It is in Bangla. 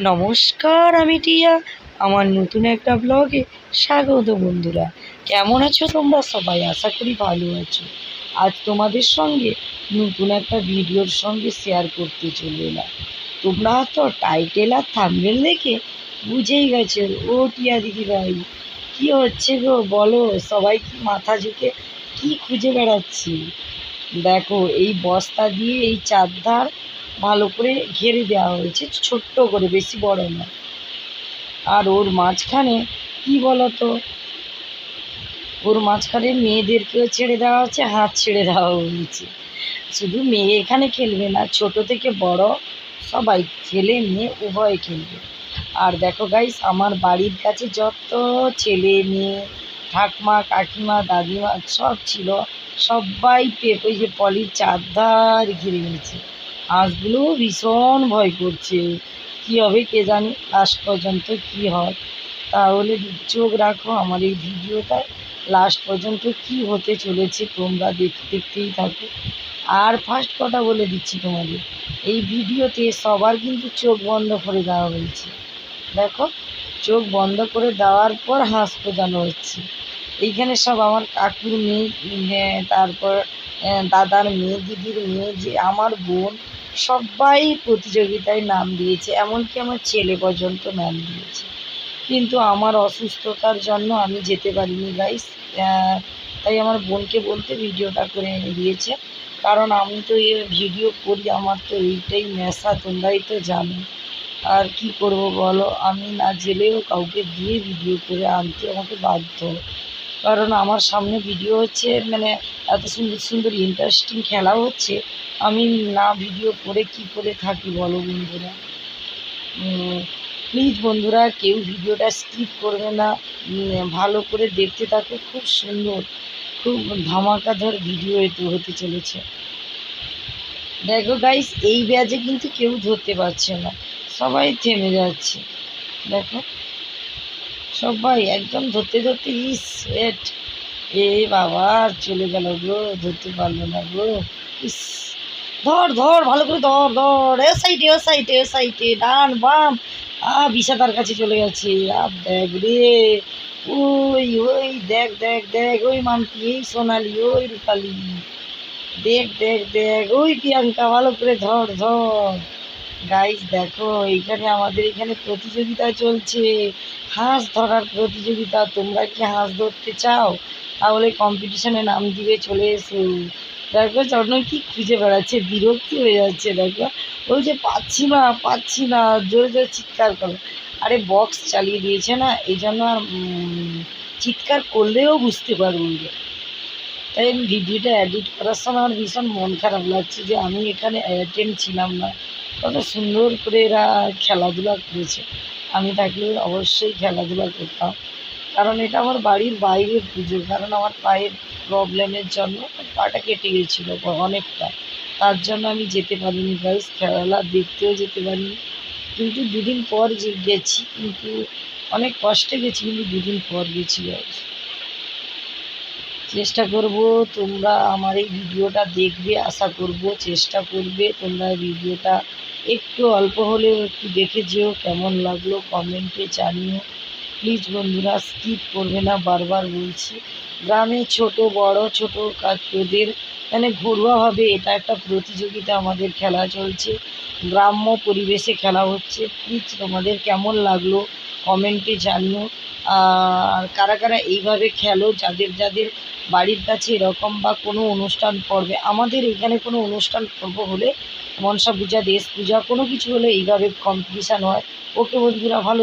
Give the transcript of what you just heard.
নমস্কার, আমি টিয়া। আমার নতুন একটা ব্লগে স্বাগত বন্ধুরা। কেমন আছো তোমরা? সবাই আশা করি ভালো আছো। আজ তোমাদের সঙ্গে নতুন একটা ভিডিওর সঙ্গে শেয়ার করতে চলে এলাম। তোমরা তো টাইটেল আর থামবেল দেখে বুঝেই গেছো। ও টিয়া দিদি ভাই, কী হচ্ছে গো? বলো, সবাই কি মাথা ঝুঁকে কি খুঁজে বেড়াচ্ছি? দেখো, এই বস্তা দিয়ে এই চারধার ভালো করে ঘেরে দেওয়া হয়েছে, ছোট্ট করে, বেশি বড় না আর ওর মাঝখানে, কি বলতো? ওর মাঝখানে মেয়েদেরকেও ছেড়ে দেওয়া হচ্ছে, হাত ছেড়ে দেওয়া হয়েছে। শুধু মেয়ে এখানে খেলবে না, ছোট থেকে বড় সবাই ছেলে মেয়ে উভয় খেলবে। আর দেখো গাইস আমার বাড়ির কাছে যত ছেলে মেয়ে, ঠাকমা, কাকিমা, দাদিমা সব ছিল, সবাই পেপ ওই যে পলির চারধার ঘিরে নিয়েছে। হাঁসগুলোও ভীষণ ভয় করছে। কী হবে কে জানি? লাস্ট পর্যন্ত কী হয়? তাহলে চোখ রাখো আমার এই ভিডিওটায় লাস্ট পর্যন্ত কি হতে চলেছে তোমরা দেখ দেখতেই থাকো। আর ফার্স্ট কথা বলে দিচ্ছি তোমাদের। এই ভিডিওতে সবার কিন্তু চোখ বন্ধ করে দেওয়া হয়েছে। দেখো চোখ বন্ধ করে দেওয়ার পর হাঁস প্রদানো হচ্ছে এইখানে সব আমার কাকুর মেয়ে উম, তারপর দাদার মেয়ে, দিদির মেয়ে, যে আমার বোন, সবাই প্রতিযোগিতায় নাম দিয়েছে, এমনকি আমার ছেলে পর্যন্ত নাম দিয়েছে। কিন্তু আমার অসুস্থতার জন্য আমি যেতে পারিনি গাইস তাই আমার বোনকে বলতে ভিডিওটা করে এনে দিয়েছে, কারণ আমি তো এ ভিডিও করি, আমার তো এইটাই নেশা, তোমরাই তো জানো। আর কি করব বলো? আমি না জেলেও কাউকে দিয়ে ভিডিও করে আনতে আমাকে বাধ্য। কারণ আমার সামনে ভিডিও হচ্ছে মানে এত সুন্দর সুন্দর ইন্টারেস্টিং খেলা হচ্ছে। আমি না ভিডিও করে কি করে থাকি বলো বন্ধুরা? প্লিজ বন্ধুরা, কেউ ভিডিওটা স্কিপ করবে না। ভালো করে দেখতে থাকো, খুব সুন্দর, খুব ধামাকাধর ভিডিও এতে হতে চলেছে। দেখো গাইস এই ব্যাজে কিন্তু কেউ ধরতে পারছে না। সবাই থেমে যাচ্ছে। দেখো। সবাই একদম ধরতে ধরতে, ইস এট এ বাবা চলে গেল গো, ধরতে পারল না গো। ইস, ধর ধর, ভালো করে ধর ধর। এ সাইডে ও সাইডে ও সাইডে ডান, বাম। আ বিষাদার কাছে চলে গেছে। আ দেখ রে। ওই ওই, দেখ দেখ দেখ, ওই মাম্পি এই সোনালি, ওই রূপালি। দেখ দেখ দেখ, ওই প্রিয়াঙ্কা, ভালো করে ধর ধর। গাইস দেখো, এইখানে আমাদের এখানে প্রতিযোগিতা চলছে। হাঁস ধরার প্রতিযোগিতা, তোমরা কি হাঁস ধরতে চাও? তাহলে কম্পিটিশনে নাম দিবে চলে এসো। দেখো, চরণ কি খুঁজে বেড়াচ্ছে? বিরক্তি হয়ে যাচ্ছে, দেখো। ওই যে পাচ্ছি না পাচ্ছি না। জোরে জোরে চিৎকার করো। আরে বক্স চালিয়ে দিয়েছে না? এই জন্য আর চিৎকার করলেও বুঝতে পারব তাই আমি ভিডিওটা এডিট করার সময় আমার ভীষণ মন খারাপ লাগছে যে আমি এখানে অ্যাটেন্ড ছিলাম না। কত সুন্দর করে এরা খেলাধুলা করেছে। আমি থাকলে অবশ্যই খেলাধুলা করতাম। কারণ এটা আমার বাড়ির বাইরের পুজো, কারণ আমার পায়ের প্রবলেমের জন্য পাটা কেটে গেছিল অনেকটা। তার জন্য আমি যেতে পারিনি গাইস খেলা দেখতেও যেতে পারিনি। কিন্তু দুদিন পর যে গেছি, কিন্তু অনেক কষ্টে গেছি, কিন্তু দুদিন পর গেছি গাইস চেষ্টা করব, তোমরা আমার এই ভিডিওটা দেখবে, আশা করব চেষ্টা করবে। তোমরা ভিডিওটা একটু অল্প হলেও একটু দেখে যেও, কেমন লাগল কমেন্টে জানিও। প্লিজ বন্ধুরা, স্কিপ করবে না, বারবার বলছি। গ্রামে ছোট, বড়, ছোট কাজদের মানে ঘরোয়াভাবে এটা একটা প্রতিযোগিতা আমাদের খেলা চলছে, গ্রাম্য পরিবেশে খেলা হচ্ছে। প্লিজ তোমাদের কেমন লাগল কমেন্টে জানিও। আর কারা কারা এইভাবে খেলো, যাদের যাদের বাড়ির কাছে এরকম বা কোনো অনুষ্ঠান পর্বে, আমাদের এখানে কোনো অনুষ্ঠান পর্ব হলে মনসা পূজা, দেশ পূজা কোনো কিছু হলে এইভাবে কম্পিটিশান হয়। ওকে বন্ধুরা ভালো